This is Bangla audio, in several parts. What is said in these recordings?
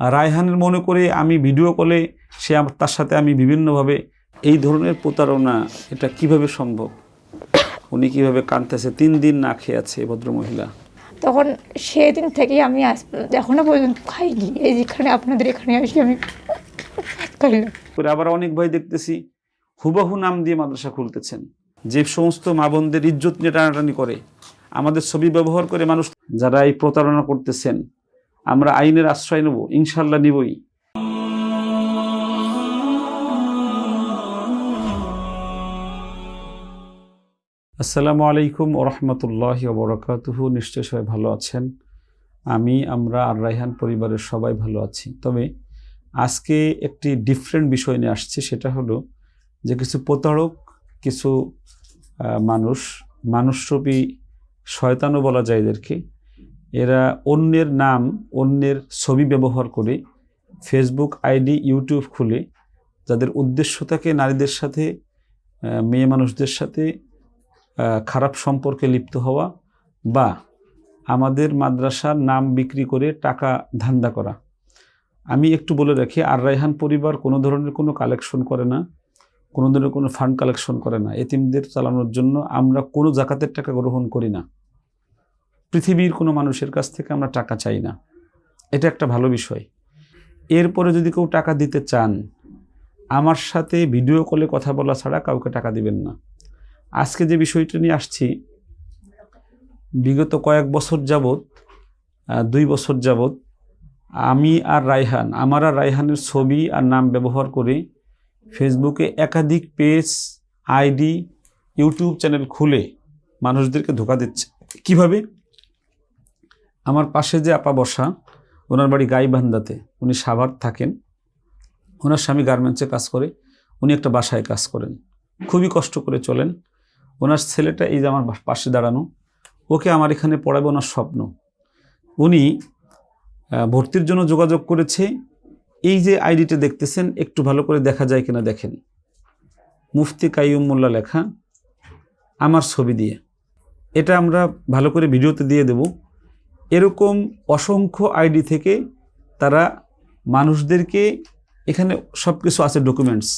রায়হানের মনে করে আমি ভিডিও কলে সে তার সাথে আমি বিভিন্নভাবে এই ধরনের প্রতারণা এটা কীভাবে সম্ভব? উনি কীভাবে কাঁদতেছে? তিন দিন না খেয়ে আছে ভদ্রমহিলা। তখন সেদিন থেকেই আমি এখনও পর্যন্ত খাইনি। এই যেখানে আপনাদের এখানে আসি আমি খাইলাম। করে আবার অনেক ভাই দেখতেছি হুবাহু নাম দিয়ে মাদ্রাসা খুলতেছেন। যে সমস্ত মা বোনদের ইজ্জত নিয়ে টানাটানি করে। আমাদের ছবি ব্যবহার করে মানুষ যারা এই প্রতারণা করতেছেন আমরা আইনের আশ্রয় নেব, ইনশাল্লাহ নিবই। আসসালামু আলাইকুম ওরহমতুল্লাহ বরকাতুহু। নিশ্চয় সবাই ভালো আছেন? আমি, আমরা আর রাইহান পরিবারের সবাই ভালো আছি। তবে আজকে একটি ডিফারেন্ট বিষয় নিয়ে আসছে, সেটা হলো যে কিছু প্রতারক, কিছু মানুষ, মানুষরূপী শয়তানও বলা যায় এদেরকে এরা অন্যের নাম, অন্যের ছবি ব্যবহার করে ফেসবুক আইডি ইউটিউব খুলে যাদের উদ্দেশ্য থাকে নারীদের সাথে মেয়ে মানুষদের সাথে খারাপ সম্পর্কে লিপ্ত হওয়া বা আমাদের মাদ্রাসার নাম বিক্রি করে টাকা ধান্দা করা। আমি একটু বলে রাখি, আর রায়হান পরিবার কোনো ধরনের কোনো কালেকশন করে না, কোনো ধরনের কোনো ফান্ড কালেকশন করে না। এতিমদের চালানোর জন্য আমরা কোনো জাকাতের টাকা গ্রহণ করি না। পৃথিবীর কোনো মানুষের কাছ থেকে আমরা টাকা চাই না। এটা একটা ভালো বিষয়। এরপরে যদি কেউ টাকা দিতে চান, আমার সাথে ভিডিও কলে কথা বলা ছাড়া কাউকে টাকা দিবেন না। আজকে যে বিষয়টা নিয়ে আসছি, বিগত কয়েক বছর যাবৎ দুই বছর যাবৎ আমি আর রায়হান, আমার আর রায়হানের ছবি আর নাম ব্যবহার করে ফেসবুকে একাধিক পেজ, আইডি, ইউটিউব চ্যানেল খুলে মানুষদেরকে ধোকা দিচ্ছে। কীভাবে? আমার পাশে যে আপা বসা, ওনার বাড়ি গাইবান্ধাতে উনি সাভার থাকেন। ওনার স্বামী গার্মেন্টসে কাজ করে, উনি একটা বাসায় কাজ করেন। খুবই কষ্ট করে চলেন। ওনার ছেলেটা এই যে আমার পাশে দাঁড়ানো, ওকে আমার এখানে পড়াবে ওনার স্বপ্ন। উনি ভর্তির জন্য যোগাযোগ করেছে। এই যে আইডিটা দেখতেছেন, একটু ভালো করে দেখা যায় কিনা দেখেন। মুফতি কাইয়ুম মোল্লা লেখা, আমার ছবি দিয়ে। এটা আমরা ভালো করে ভিডিওতে দিয়ে দেব। এরকম অসংখ্য আইডি থেকে তারা মানুষদেরকে এখানে সব কিছু আছে ডকুমেন্টস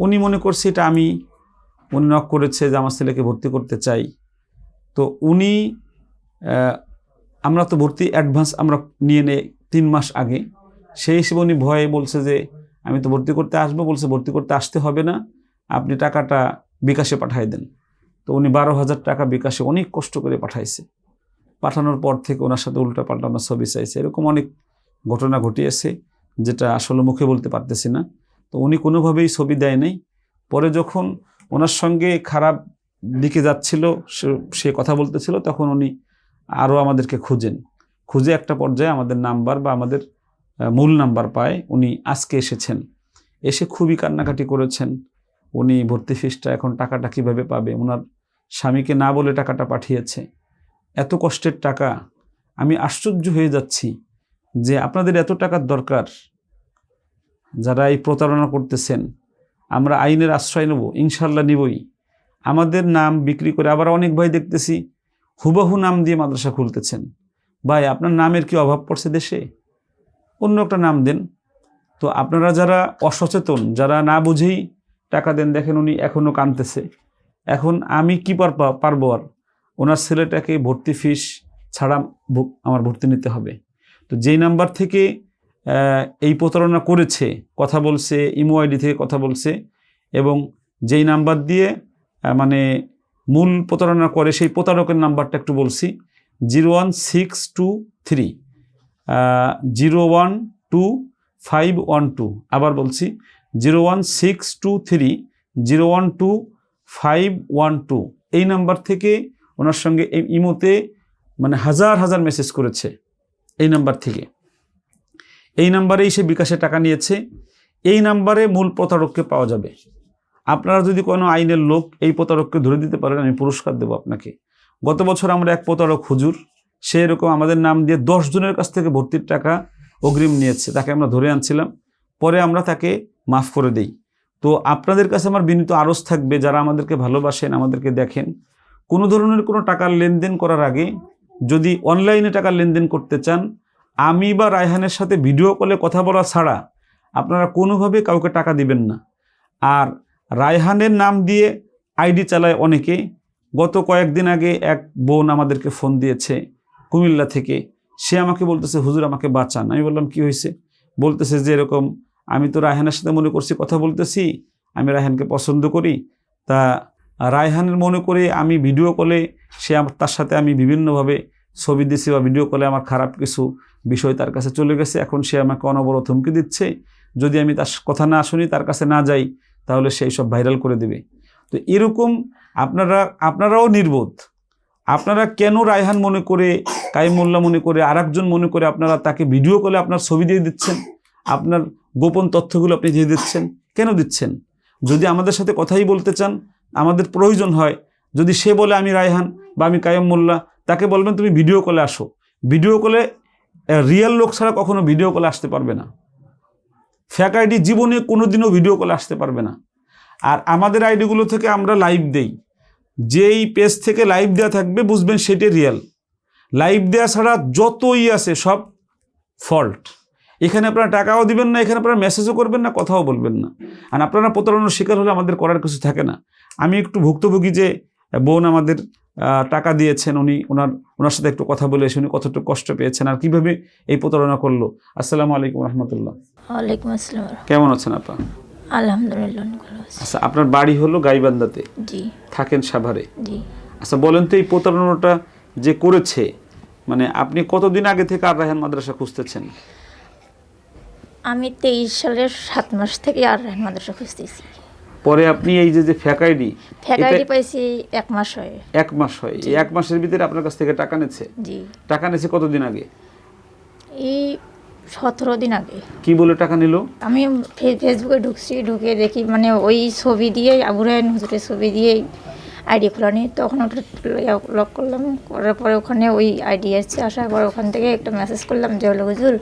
উনি মনে করছে এটা আমি, উনি নক করেছে যে আমার ছেলেকে ভর্তি করতে চাই। তো উনি আমরা তো ভর্তি অ্যাডভান্স আমরা নিয়ে নেই তিন মাস আগে। সেই হিসেবে উনি ভয়ে বলছে যে, আমি তো ভর্তি করতে আসব। বলছে, ভর্তি করতে আসতে হবে না। আপনি টাকাটা বিকাশে পাঠাই দেন। তো উনি বারো হাজার টাকা বিকাশে অনেক কষ্ট করে পাঠাইছে। পাঠানোর পর থেকে ওনার সাথে উল্টা পাল্টা আমার ছবি চাইছে। এরকম অনেক ঘটনা ঘটিয়েছে, যেটা আসলে মুখে বলতে পারতেছি না। তো উনি কোনোভাবেই ছবি দেয় নাই। পরে যখন ওনার সঙ্গে খারাপ দিকে যাচ্ছিল, সে- সে কথা বলতেছিল, তখন উনি আরও আমাদেরকে খুঁজেন। খুঁজে একটা পর্যায়ে আমাদের নাম্বার বা আমাদের মূল নাম্বার পায়। উনি আজকে এসেছেন। এসে খুবই কান্নাকাটি করেছেন। উনি ভর্তি ফিসটা এখন টাকাটা কীভাবে পাবে? ওনার স্বামীকে না বলে টাকাটা পাঠিয়েছে। এত কষ্টের টাকা, আমি আশ্চর্য হয়ে যাচ্ছি যে আপনাদের এত টাকার দরকার যারা এই প্রতারণা করতেছেন। আমরা আইনের আশ্রয় নেব ইনশাল্লাহ নিবই। আমাদের নাম বিক্রি করে আবার অনেক ভাই দেখতেছি হুবাহু নাম দিয়ে মাদ্রাসা খুলতেছেন। ভাই, আপনার নামের কি অভাব পড়ছে দেশে? অন্য একটা নাম দেন। তো আপনারা যারা অসচেতন, যারা না বুঝেই টাকা দেন, দেখেন উনি এখনও কানতেছে এখন আমি কি পার পারব আর? ওনার ছেলেটাকে ভর্তি ফিস ছাড়া আমার ভর্তি নিতে হবে। তো যেই নাম্বার থেকে এই প্রতারণা করেছে, কথা বলছে, ইমো আইডি থেকে কথা বলছে, এবং যেই নাম্বার দিয়ে মানে মূল প্রতারণা করে, সেই প্রতারকের নাম্বারটা একটু বলছি zero one six two three zero one two five one two আবার বলছি zero one six two three zero one two five one two এই নাম্বার থেকে ওনার সঙ্গে এই ইমোতে মানে হাজার হাজার মেসেজ করেছে এই নাম্বার থেকে। এই নাম্বারেই সে বিকাশে টাকা নিয়েছে। এই নাম্বারে মূল প্রতারককে পাওয়া যাবে। আপনারা যদি কোনো আইনের লোক এই প্রতারককে ধরে দিতে পারেন, আমি পুরস্কার দেবো আপনাকে। গত বছর আমরা এক প্রতারক হুজুর, সে এরকম আমাদের নাম দিয়ে দশ জনের কাছ থেকে ভর্তির টাকা অগ্রিম নিয়েছে, তাকে আমরা ধরে আনছিলাম। পরে আমরা তাকে মাফ করে দেই। তো আপনাদের কাছে আমার বিনীত আরজ থাকবে, যারা আমাদেরকে ভালোবাসেন, আমাদেরকে দেখেন কোনো ধরনের কোনো টাকার লেনদেন করার আগে যদি অনলাইনে টাকার লেনদেন করতে চান, আমি বা রায়হানের সাথে ভিডিও কলে কথা বলা ছাড়া আপনারা কোনোভাবে কাউকে টাকা দিবেন না। আর রায়হানের নাম দিয়ে আইডি চালায় অনেকে। গত কয়েকদিন আগে এক বোন আমাদেরকে ফোন দিয়েছে কুমিল্লা থেকে। সে আমাকে বলতেছে, হুজুর, আমাকে বাঁচান। আমি বললাম, কি হয়েছে বলতেছে যে, এরকম আমি তো রায়হানের সাথে মনে করছি, কথা বলতেছি। আমি রায়হানকে পছন্দ করি। তা রায়হানের মনে করে আমি ভিডিও কলে সে তার সাথে আমি বিভিন্নভাবে ছবি দিছি বা ভিডিও কলে আমার খারাপ কিছু বিষয় তার কাছে চলে গেছে। এখন সে আমাকে অনবরত হুমকি দিচ্ছে। যদি আমি তার কথা না শুনি, তার কাছে না যাই, তাহলে সেই সব ভাইরাল করে দেবে। তো এরকম আপনারা, আপনারাও নির্বোধ। আপনারা কেন রায়হান মনে করে, কাইমুল্লাহ মনে করে, আরেকজন মনে করে আপনারা তাকে ভিডিও কলে আপনার ছবি দিয়ে দিচ্ছেন? আপনার গোপন তথ্যগুলো আপনি দিয়ে দিচ্ছেন? কেন দিচ্ছেন? যদি আমাদের সাথে কথাই বলতে চান আমাদের প্রয়োজন হয়। যদি সে বলে আমি রায়হান বা আমি কায়েম মোল্লা, তাকে বলবেন তুমি ভিডিও কলে আসো। ভিডিও কলে রিয়েল লোক ছাড়া কখনো ভিডিও কলে আসতে পারবে না। ফ্যাক আইডি জীবনে কোনো দিনও ভিডিও কলে আসতে পারবে না। আর আমাদের আইডিগুলো থেকে আমরা লাইভ দেই। যেই পেজ থেকে লাইভ দেওয়া থাকবে, বুঝবেন সেটাই রিয়েল লাইভ দেওয়া ছাড়া যতই আছে, সব ফল্ট এখানে আপনারা টাকাও দিবেন না, এখানে আপনারা মেসেজও করবেন না, কথাও বলবেন না। আর আপনারা প্রতারণার শিকার হলে আমাদের করার কিছু থাকে না। আমি একটু ভুক্তভোগী যে বোন আমাদের টাকা দিয়েছেন উনি ওনার ওনার সাথে একটু কথা বলে এসে উনি কতটুকু কষ্ট পেয়েছেন আর কীভাবে এই প্রতারণা করল। আসসালামু আলাইকুম রহমতুল্লাহ। ওয়ালাইকুম আসসালাম কেমন আছেন আপা? আলহামদুলিল্লাহ আচ্ছা আপনার বাড়ি হলো গাইবান্দাতে জি। থাকেন সাভারে? জি। আচ্ছা বলেন তো এই প্রতারণাটা যে করেছে মানে আপনি কতদিন আগে থেকে আর রায়হান মাদ্রাসা খুঁজতেছেন? আমি তেইশ সালের সাত মাস থেকে আর রায়হান মাদ্রাসা খুঁজতেছি। পরে আপনি এই যে যে ফ্যাক আইডি ফ্যাকাল্টি পাইছি এক মাস হয়। এক মাস হয়। এই এক মাসের ভিতরে আপনার কাছ থেকে টাকা নিচ্ছে? জি। টাকা নিচ্ছে কতদিন আগে? এই সতেরো দিন আগে। কি বলে টাকা নিল? আমি ফেসবুকে ঢুকছি ঢুকে দেখি মানে ওই ছবি দিয়ে আবু রায়ন হুজুরের ছবি দিয়েই আইডি খোলানি তখন ওটা লক করলাম। করার পরে ওখানে ওই আইডি আসছে। আসার পর ওখান থেকে একটা মেসেজ করলাম যে হলো হুজুর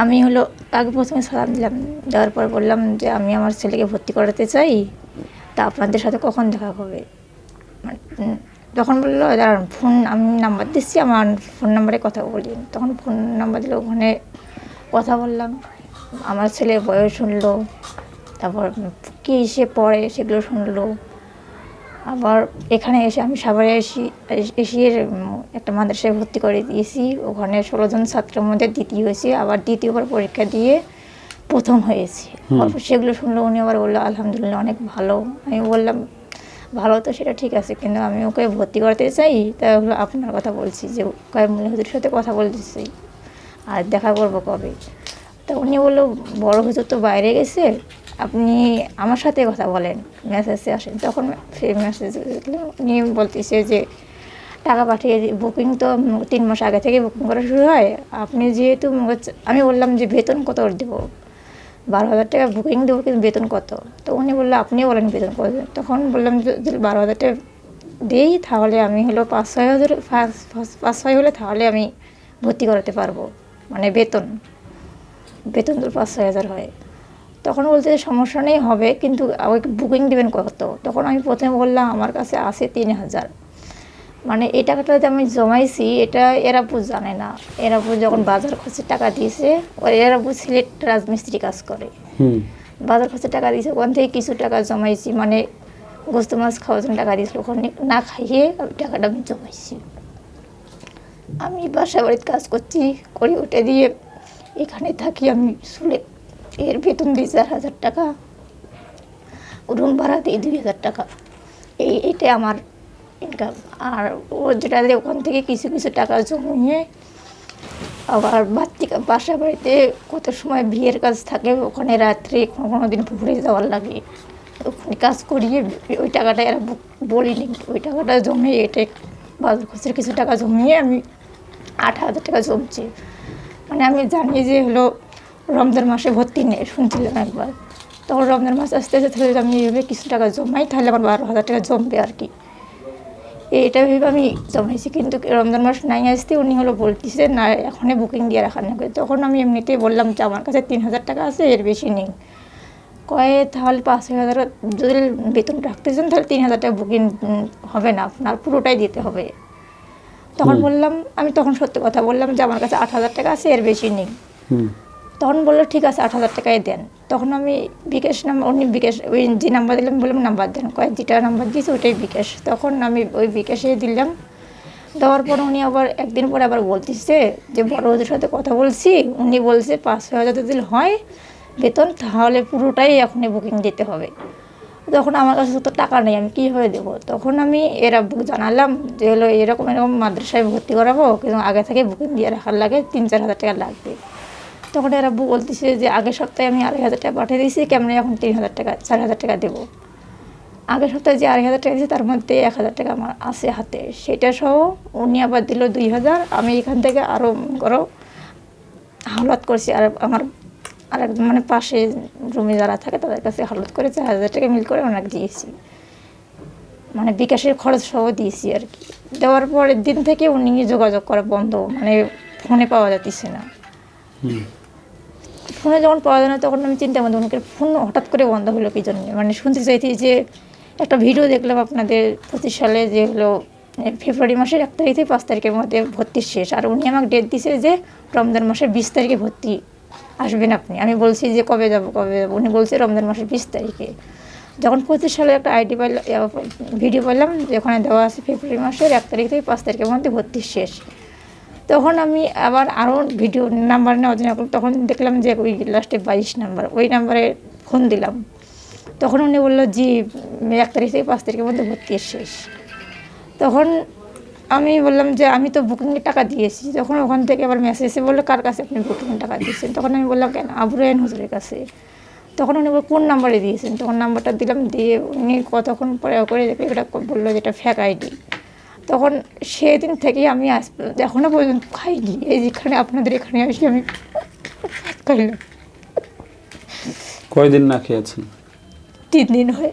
আমি হলো আগে প্রথমে সালাম দিলাম দেওয়ার পর বললাম যে আমি আমার ছেলেকে ভর্তি করাতে চাই তা আপনাদের সাথে কখন দেখা হবে? মানে, তখন বলল দাঁড়ান ফোন আমি নাম্বার দিচ্ছি আমার ফোন নাম্বারে কথা বলি। তখন ফোন নাম্বার দিলে ওখানে কথা বললাম আমার ছেলের বয়স শুনলো তারপর কী সে পড়ে সেগুলো শুনলো। আবার এখানে এসে আমি সাভারে এসি এসে উম, একটা মাদ্রাসায় ভর্তি করে দিয়েছি। ওখানে ষোলো জন ছাত্রের মধ্যে দ্বিতীয় হয়েছি। আবার দ্বিতীয়বার পরীক্ষা দিয়ে প্রথম হয়েছি। অল্প সেগুলো শুনলো উনি আবার বলল আলহামদুলিল্লাহ অনেক ভালো। আমি বললাম ভালো তো সেটা ঠিক আছে কিন্তু আমি ওকে ভর্তি করতে চাই। তা হলো আপনার কথা বলছি যে কয়েকমূল্য হুজুরের সাথে কথা বলতেছি আর দেখা করব কবে? তা উনি বলল বড় হুজুর তো বাইরে গেছে। আপনি আমার সাথে কথা বলেন মেসেজে আসেন। তখন ফের মেসেজ উনি বলতেছে যে, টাকা পাঠিয়ে বুকিং তো তিন মাস আগে থেকে বুকিং করা শুরু হয়। আপনি যেহেতু আমি বললাম যে, বেতন কত দেবো? বারো হাজার টাকা বুকিং দেবো, কিন্তু বেতন কত? তো উনি বলল আপনি বলেন বেতন কত তখন বললাম যে বারো হাজার টাকা দিই, তাহলে আমি হলো পাঁচ, ছয় হাজার, পাঁচ ছয় হলে তাহলে আমি ভর্তি করাতে পারব। মানে বেতন। বেতন তো পাঁচ, ছয় হাজার হয়। তখন বলতে যে সমস্যা নেই হবে। কিন্তু বুকিং দেবেন কত? তখন আমি প্রথমে বললাম আমার কাছে আছে তিন হাজার। মানে এই টাকাটা যে আমি জমাইছি এটা এরাপু জানে না। এরাপু যখন বাজার খরচের টাকা দিয়েছে ওর এরাপু সিলেট রাজমিস্ত্রি কাজ করে। বাজার খরচের টাকা দিয়েছে ওখান থেকে কিছু টাকা জমাইছি। মানে গোস্ত মাছ খাওয়ার জন্য টাকা দিয়েছিল। ওখানে না খাইয়ে টাকাটা আমি জমাইছি। আমি বাসা বাড়িতে কাজ করছি করে উঠে দিয়ে এখানে থাকি আমি শুলে এর বেতন দিই চার হাজার টাকা রুম ভাড়া দিই দুই হাজার টাকা। এই এটা আমার ইনকাম আর ও যেটা ওখান থেকে কিছু কিছু টাকা জমিয়ে আবার বাড়তি বাসা বাড়িতে কত সময় বিয়ের কাজ থাকে, ওখানে রাত্রে কোনো কোনো দিন ঘুরে যাওয়ার লাগে। ওখানে কাজ করিয়ে ওই টাকাটা এরা বলিনি ওই টাকাটা জমিয়ে এটাই বাজার খরচের কিছু টাকা জমিয়ে আমি আট হাজার টাকা জমছে। মানে আমি জানি যে হলো রমজান মাসে ভর্তি নেই শুনছিলাম একবার। তখন রমজান মাস আসতে আসতে তাহলে আমি এইভাবে কিছু টাকা জমাই তাহলে আমার বারো হাজার টাকা জমবে আর কি। এটা ভেবে আমি জমাইছি কিন্তু রমজান মাস নাই আসতে উনি হলো বলতেছে না এখনই বুকিং দিয়ে রাখা না তখন আমি এমনিতেই বললাম যে আমার কাছে তিন হাজার টাকা আছে এর বেশি নেই। কয়ে তাহলে পাঁচ ছয় হাজার যদি বেতন রাখতে চান তাহলে তিন হাজার টাকা বুকিং হবে না আপনার পুরোটাই দিতে হবে। তখন বললাম আমি তখন সত্যি কথা বললাম যে আমার কাছে আট হাজার টাকা আছে এর বেশি নেই। তখন বলল, ঠিক আছে, আট হাজার টাকাই দেন। তখন আমি বিকাশ নাম্বার উনি বিকাশ, ওই যে নাম্বার দিলাম, বললাম, নাম্বার দেন। কয়েক যেটা নাম্বার দিয়েছে ওটাই বিকাশ। তখন আমি ওই বিকাশে দিলাম। দেওয়ার পর উনি আবার একদিন পরে আবার বলতেছে যে, বড় ওদের সাথে কথা বলছি। উনি বলছে, পাঁচ ছয় হাজার যদি হয় বেতন, তাহলে পুরোটাই এখনই বুকিং দিতে হবে। তখন আমার কাছে তো টাকা নেই, আমি কীভাবে দেবো? তখন আমি এর জানালাম যে, হলো, এরকম এরকম মাদ্রাসায় ভর্তি করাবো, কিন্তু আগে থেকে বুকিং দিয়ে রাখার লাগে, তিন চার হাজার টাকা লাগবে। তখন এরা বলতেছে যে, আগের সপ্তাহে আমি আড়াই হাজার টাকা পাঠিয়ে দিয়েছি, কেমন এখন তিন হাজার টাকা, চার হাজার টাকা দেবো? আগের সপ্তাহে যে আড়াই হাজার টাকা দিয়েছি, তার মধ্যে এক হাজার টাকা আমার আছে হাতে। সেটা সহ উনি আবার দিল দুই হাজার। আমি এখান থেকে আরও করো হাওলাত করছি। আর আমার আর একজন মানে পাশে রুমে যারা থাকে, তাদের কাছে হালত করে চার হাজার টাকা মিল করে ওনাকে দিয়েছি। মানে বিকাশের খরচ সহ দিয়েছি আর কি। দেওয়ার পরের দিন থেকে উনি যোগাযোগ করা বন্ধ। মানে ফোনে পাওয়া যাচ্ছে না। ফোনে যখন পাওয়া যায় না তখন আমি চিন্তা করলাম ওনাকে ফোন হঠাৎ করে বন্ধ হলো কি জন্য? মানে শুনতে চাইছি যে একটা ভিডিও দেখলাম আপনাদের পঁচিশ সালে যে হলো ফেব্রুয়ারি মাসের এক তারিখ পাঁচ তারিখের মধ্যে ভর্তি শেষ। আর উনি আমাকে ডেট দিছে যে রমজান মাসের বিশ তারিখে ভর্তি আসবেন আপনি। আমি বলছি যে কবে যাব, কবে যাব? উনি বলছে রমজান মাসের বিশ তারিখে। যখন পঁচিশ সালে একটা আইডি পাইলাম ভিডিও পাইলাম যে ওখানে দেওয়া আছে ফেব্রুয়ারি মাসের এক তারিখ থেকে পাঁচ তারিখের মধ্যে ভর্তি শেষ। তখন আমি আবার আরও ভিডিও নাম্বার নেওয়ার জন্য, তখন দেখলাম যে ওই লাস্টে বাইশ নাম্বার ওই নাম্বারে ফোন দিলাম। তখন উনি বলল, জি, এক তারিখ থেকে পাঁচ তারিখের মধ্যে ভর্তি শেষ। তখন আমি বললাম যে, আমি তো বুকিংয়ের টাকা দিয়েছি। তখন ওখান থেকে আবার মেসেজ এসে বলল, কার কাছে আপনি বুকিংয়ের টাকা দিয়েছেন? তখন আমি বললাম, কেন? আবুরায়ন হুজুরের কাছে। তখন উনি কোন নাম্বারে দিয়েছেন? তখন নাম্বারটা দিলাম, দিয়ে উনি কতক্ষণ পরে করে দেখে এটা বলল যে এটা ফ্যাক আইডি তখন সেদিন থেকেই আমি পর্যন্ত এখনও পর্যন্ত খাইনি। এই যেখানে আপনাদের এখানে আসি আমি খাইলাম কয়দিন না খেয়েছেন? তিন দিন হয়ে।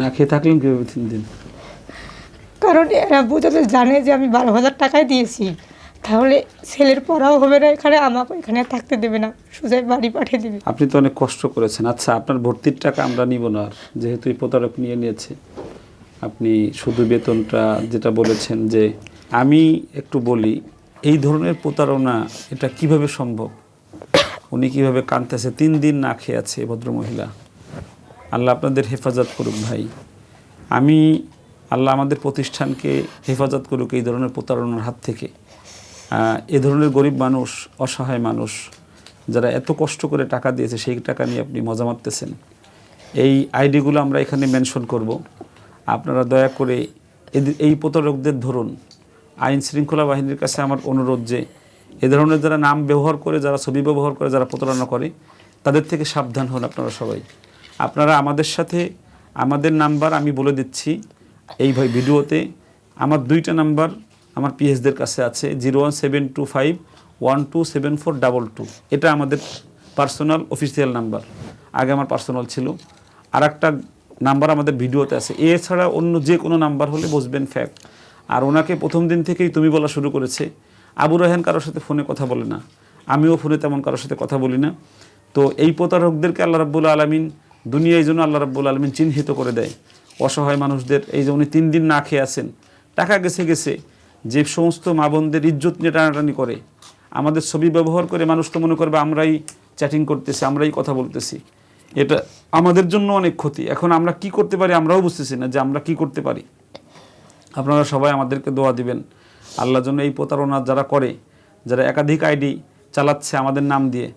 না খেয়ে থাকলেন কীভাবে তিন দিন? কারণ এরা বুঝাতে জানে যে আমি বারো হাজার টাকায় দিয়েছি। তাহলে ছেলের পড়াও হবে না এখানে আমাকে এখানে থাকতে দেবে না। সোজাই বাড়ি পাঠিয়ে দেবে। আপনি তো অনেক কষ্ট করেছেন। আচ্ছা আপনার ভর্তির টাকা আমরা নিব না আর যেহেতু এই প্রতারক নিয়ে নিয়েছে। আপনি শুধু বেতনটা যেটা বলেছেন যে আমি একটু বলি, এই ধরনের প্রতারণা এটা কীভাবে সম্ভব? উনি কীভাবে কাঁদতেছে? তিন দিন না খেয়ে আছে ভদ্রমহিলা। আল্লাহ আপনাদের হেফাজত করুক ভাই। আমি আল্লাহ আমাদের প্রতিষ্ঠানকে হেফাজত করুক এই ধরনের প্রতারণার হাত থেকে। এ ধরনের গরিব মানুষ, অসহায় মানুষ, যারা এত কষ্ট করে টাকা দিয়েছে, সেই টাকা নিয়ে আপনি মজা মারতেছেন। এই আইডিগুলো আমরা এখানে মেনশন করব। আপনারা দয়া করে এই প্রতারকদের ধরুন। আইন শৃঙ্খলা বাহিনীর কাছে আমার অনুরোধ যে, এ ধরনের যারা নাম ব্যবহার করে, যারা ছবি ব্যবহার করে, যারা প্রতারণা করে, তাদের থেকে সাবধান হন আপনারা সবাই। আপনারা আমাদের সাথে, আমাদের নাম্বার আমি বলে দিচ্ছি এই ভাই ভিডিওতে। আমার দুইটা নাম্বার আমার পিএসদের কাছে আছে, zero one seven two five one two seven four double two. এটা আমাদের পার্সোনাল, অফিসিয়াল নাম্বার। আগে আমার পার্সোনাল ছিল। আর একটা নাম্বার আমাদের ভিডিওতে আছে। এছাড়া অন্য যে কোনো নাম্বার হলে বসবেন ফ্যাক্ট আর ওনাকে প্রথম দিন থেকেই তুমি বলা শুরু করেছে। আবু রাহান কারোর সাথে ফোনে কথা বলে না। আমিও ফোনে তেমন কারোর সাথে কথা বলি না। তো এই প্রতারকদেরকে আল্লাহ রাব্বুল আলমিন দুনিয়ায় জন্য আল্লাহ রাব্বুল আলমিন চিহ্নিত করে দেয়। অসহায় মানুষদের, এই যে উনি তিন দিন না খেয়ে আছেন, টাকা গেছে গেছে, যে সমস্ত মা বোনদের ইজ্জত নিয়ে টানাটানি করে। আমাদের ছবি ব্যবহার করে মানুষ তো মনে করবে আমরাই চ্যাটিং করতেছি, আমরাই কথা বলতেছি। এটা আমাদের জন্য অনেক ক্ষতি। এখন আমরা কি করতে পারি আমরাও বুঝতেছি না যে আমরা কি করতে পারি। আপনারা সবাই আমাদেরকে দোয়া দিবেন। আল্লাহ জন্য এই প্রতারণা যারা করে, যারা একাধিক আইডি চালাচ্ছে আমাদের নাম দিয়ে,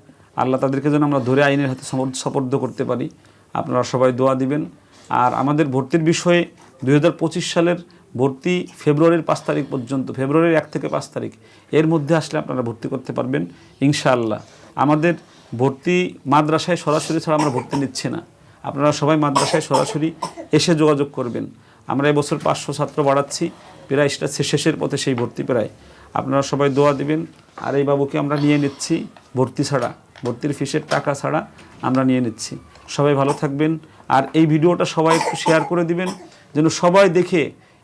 আল্লাহ তাদেরকে যেন আমরা ধরে আইনের হাতে সপর্দ করতে পারি। আপনারা সবাই দোয়া দিবেন। আর আমাদের ভর্তির বিষয়ে দু হাজার পঁচিশ সালের ভর্তি ফেব্রুয়ারির পাঁচ তারিখ পর্যন্ত, ফেব্রুয়ারির এক থেকে পাঁচ তারিখ, এর মধ্যে আসলে আপনারা ভর্তি করতে পারবেন, ইনশাআল্লাহ। আমাদের ভর্তি মাদ্রাসায় সরাসরি ছাড়া আমরা ভর্তি নিচ্ছি না। আপনারা সবাই মাদ্রাসায় সরাসরি এসে যোগাযোগ করবেন। আমরা এবছর পাঁচশো ছাত্র বাড়াচ্ছি, প্রায় সেটা শেষের পথে সেই ভর্তি প্রায়। আপনারা সবাই দোয়া দিবেন, আর এই বাবুকে আমরা নিয়ে নিচ্ছি ভর্তি ছাড়া, ভর্তির ফিসের টাকা ছাড়া আমরা নিয়ে নিচ্ছি। সবাই ভালো থাকবেন, আর এই ভিডিওটা সবাই একটু শেয়ার করে দিবেন, যেন সবাই দেখে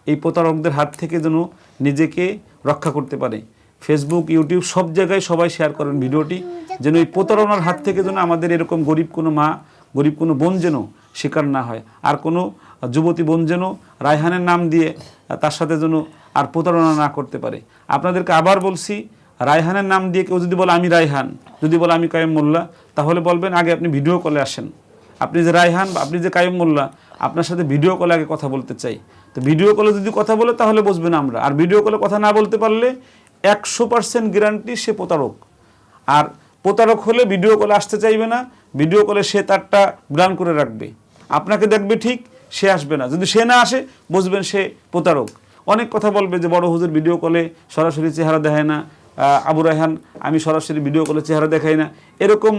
এই প্রতারকদের হাত থেকে যেন নিজেকে রক্ষা করতে পারে। ফেসবুক ইউটিউব সব জায়গায় সবাই শেয়ার করেন ভিডিওটি, যেন এই প্রতারণার হাত থেকে যেন আমাদের এরকম গরিব কোনো মা, গরিব কোনো বোন যেন শিকার না হয়। আর কোনো যুবতী বোন যেন রায়হানের নাম দিয়ে তার সাথে যেন আর প্রতারণা না করতে পারে। আপনাদেরকে আবার বলছি, রায়হানের নাম দিয়ে কেউ যদি বলে, আমি রায়হান যদি বলে, আমি কায়েম মোল্লা তাহলে বলবেন, আগে আপনি ভিডিও কলে আসেন। আপনি যে রায়হান বা আপনি যে কায়েম মোল্লা, আপনার সাথে ভিডিও কলে আগে কথা বলতে চাই। তো ভিডিও কলে যদি কথা বলে, তাহলে বুঝবেন আমরা। আর ভিডিও কলে কথা না বলতে পারলে একশো পার্সেন্ট গ্যারান্টি সে প্রতারক। আর প্রতারক হলে ভিডিও কলে আসতে চাইবে না ভিডিও কলে সে তারটা ব্রান করে রাখবে। আপনাকে দেখবে ঠিক, সে আসবে না। যদি সে না আসে, বুঝবেন সে প্রতারক। অনেক কথা বলবে যে, বড় হুজুর ভিডিও কলে সরাসরি চেহারা দেখায় না। আবু রায়হান, আমি সরাসরি ভিডিও কলে চেহারা দেখাই না। এরকম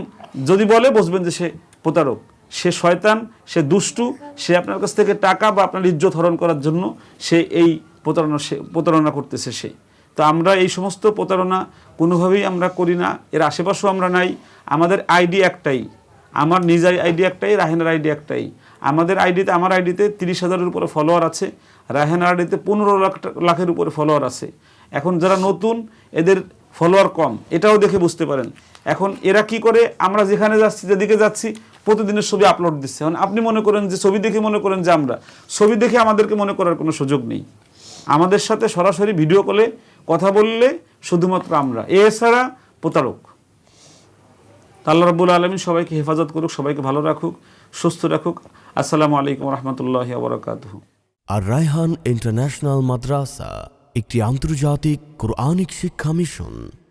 যদি বলে, বুঝবেন যে সে প্রতারক। সে শয়তান, সে দুষ্টু, সে আপনার কাছ থেকে টাকা বা আপনার ইজ্জত হরণ করার জন্য সে এই প্রতারণা, সে প্রতারণা করতেছে সে। তো আমরা এই সমস্ত প্রতারণা কোনোভাবেই আমরা করি না। এর আশেপাশেও আমরা নাই। আমাদের আইডি একটাই। আমার নিজের আইডি একটাই, রাহেনার আইডি একটাই। আমাদের আইডিতে, আমার আইডিতে তিরিশ হাজারের উপরে ফলোয়ার আছে। রাহেনার আইডিতে পনেরো লাখ লাখের উপরে ফলোয়ার আছে। এখন যারা নতুন, এদের ফলোয়ার কম। এটাও দেখে বুঝতে পারেন। এখন এরা কি করে? আমরা যেখানে যাচ্ছি, যেদিকে যাচ্ছি, প্রতিদিনের ছবি আপলোড দিচ্ছে। এখন আপনি মনে করেন যে, ছবি দেখে মনে করেন যে আমরা। ছবি দেখে আমাদেরকে মনে করার কোনো সুযোগ নেই। আমাদের সাথে সরাসরি ভিডিও কলে কথা বললে শুধুমাত্র আমরা। এছাড়া প্রতারক। আল্লাহ রব্বুল আলমিন সবাইকে হেফাজত করুক, সবাইকে ভালো রাখুক, সুস্থ রাখুক। আসসালামু আলাইকুম রহমতুল্লাহ আবরকাত আর রায়হান ইন্টারন্যাশনাল মাদ্রাসা, একটি আন্তর্জাতিক কোরআনিক শিক্ষা মিশন।